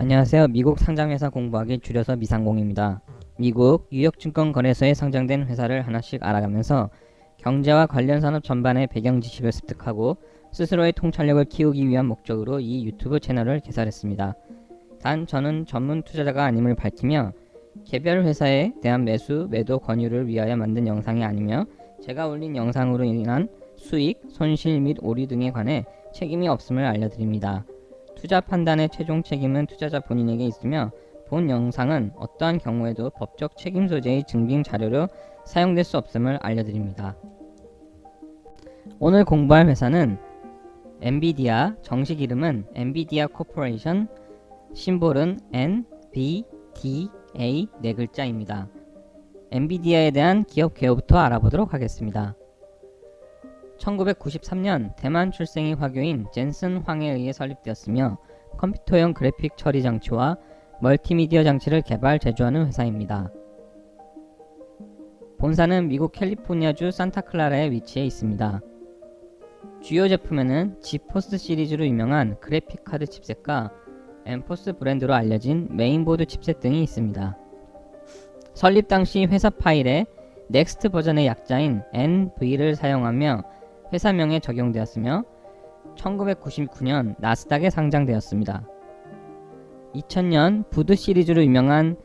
안녕하세요. 미국 상장회사 공부하기 줄여서 미상공입니다. 미국 뉴욕증권 거래소에 상장된 회사를 하나씩 알아가면서 경제와 관련 산업 전반의 배경 지식을 습득하고 스스로의 통찰력을 키우기 위한 목적으로 이 유튜브 채널을 개설했습니다. 단 저는 전문 투자자가 아님을 밝히며 개별 회사에 대한 매수, 매도 권유를 위하여 만든 영상이 아니며 제가 올린 영상으로 인한 수익, 손실 및 오류 등에 관해 책임이 없음을 알려드립니다. 투자 판단의 최종 책임은 투자자 본인에게 있으며 본 영상은 어떠한 경우에도 법적 책임 소재의 증빙 자료로 사용될 수 없음을 알려드립니다. 오늘 공부할 회사는 엔비디아, 정식 이름은 엔비디아 코퍼레이션, 심볼은 NVDA 네 글자입니다. 엔비디아에 대한 기업 개요부터 알아보도록 하겠습니다. 1993년 대만 출생의 화교인 젠슨 황에 의해 설립되었으며 컴퓨터용 그래픽 처리 장치와 멀티미디어 장치를 개발 제조하는 회사입니다. 본사는 미국 캘리포니아주 산타클라라에 위치해 있습니다. 주요 제품에는 지포스 시리즈로 유명한 그래픽 카드 칩셋과 엠포스 브랜드로 알려진 메인보드 칩셋 등이 있습니다. 설립 당시 회사 파일에 넥스트 버전의 약자인 NV를 사용하며 회사명에 적용되었으며 1999년 나스닥에 상장되었습니다. 2000년 부드 시리즈로 유명한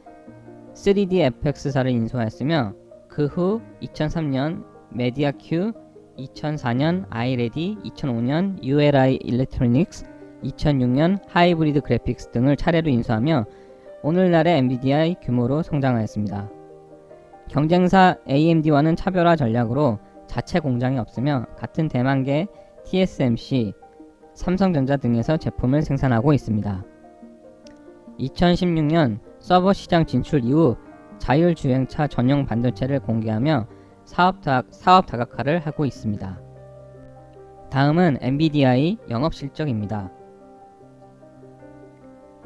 3D FX사를 인수하였으며 그 후 2003년 메디아큐, 2004년 아이레디, 2005년 ULI 일렉트로닉스, 2006년 하이브리드 그래픽스 등을 차례로 인수하며 오늘날의 엔비디아의 규모로 성장하였습니다. 경쟁사 AMD와는 차별화 전략으로 자체 공장이 없으며 같은 대만계 TSMC, 삼성전자 등에서 제품을 생산하고 있습니다. 2016년 서버 시장 진출 이후 자율주행차 전용 반도체를 공개하며 사업, 다, 사업 다각화를 하고 있습니다. 다음은 엔비디아의 영업 실적입니다.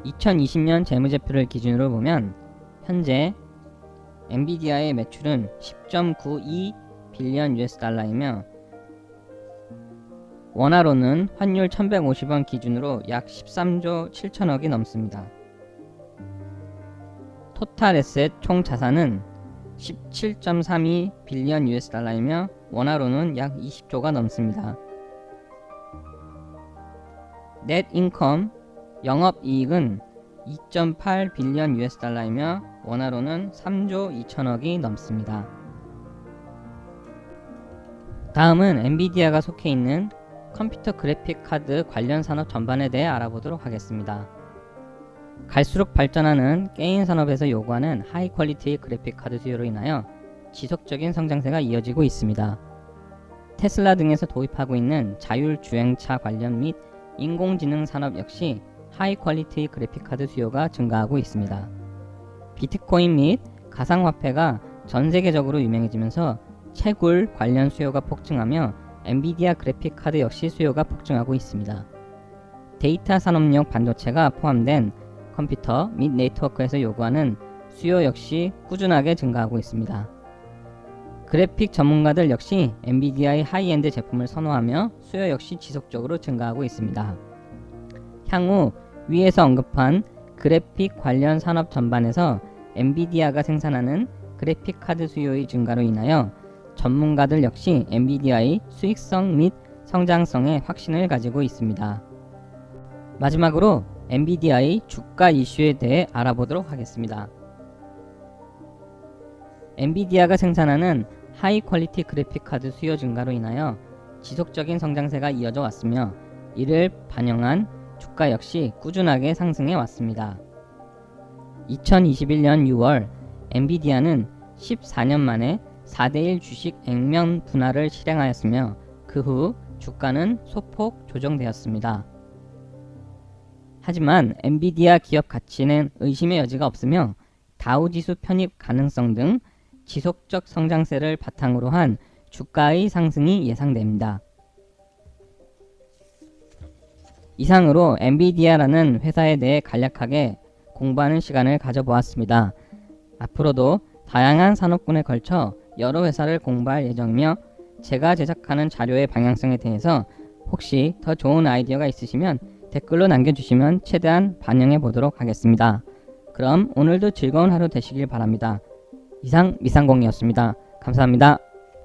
2020년 재무제표를 기준으로 보면 현재 엔비디아의 매출은 10.92 빌리언 US 달러이며 원화로는 환율 1150원 기준으로 약 13조 7천억이 넘습니다. 토탈 에셋 총 자산은 17.32 빌리언 US 달러이며 원화로는 약 20조가 넘습니다. 넷 인컴 영업 이익은 2.8 빌리언 US 달러이며 원화로는 3조 2천억이 넘습니다. 다음은 엔비디아가 속해 있는 컴퓨터 그래픽 카드 관련 산업 전반에 대해 알아보도록 하겠습니다. 갈수록 발전하는 게임 산업에서 요구하는 하이 퀄리티의 그래픽 카드 수요로 인하여 지속적인 성장세가 이어지고 있습니다. 테슬라 등에서 도입하고 있는 자율주행차 관련 및 인공지능 산업 역시 하이 퀄리티의 그래픽 카드 수요가 증가하고 있습니다. 비트코인 및 가상화폐가 전 세계적으로 유명해지면서 채굴 관련 수요가 폭증하며 엔비디아 그래픽 카드 역시 수요가 폭증하고 있습니다. 데이터 산업용 반도체가 포함된 컴퓨터 및 네트워크에서 요구하는 수요 역시 꾸준하게 증가하고 있습니다. 그래픽 전문가들 역시 엔비디아의 하이엔드 제품을 선호하며 수요 역시 지속적으로 증가하고 있습니다. 향후 위에서 언급한 그래픽 관련 산업 전반에서 엔비디아가 생산하는 그래픽 카드 수요의 증가로 인하여 전문가들 역시 엔비디아의 수익성 및 성장성에 확신을 가지고 있습니다. 마지막으로 엔비디아의 주가 이슈에 대해 알아보도록 하겠습니다. 엔비디아가 생산하는 하이 퀄리티 그래픽 카드 수요 증가로 인하여 지속적인 성장세가 이어져 왔으며 이를 반영한 주가 역시 꾸준하게 상승해 왔습니다. 2021년 6월 엔비디아는 14년 만에 4대1 주식 액면 분할을 실행하였으며 그 후 주가는 소폭 조정되었습니다. 하지만 엔비디아 기업 가치는 의심의 여지가 없으며 다우지수 편입 가능성 등 지속적 성장세를 바탕으로 한 주가의 상승이 예상됩니다. 이상으로 엔비디아라는 회사에 대해 간략하게 공부하는 시간을 가져보았습니다. 앞으로도 다양한 산업군에 걸쳐 여러 회사를 공부할 예정이며 제가 제작하는 자료의 방향성에 대해서 혹시 더 좋은 아이디어가 있으시면 댓글로 남겨주시면 최대한 반영해 보도록 하겠습니다. 그럼 오늘도 즐거운 하루 되시길 바랍니다. 이상 미상공이었습니다. 감사합니다.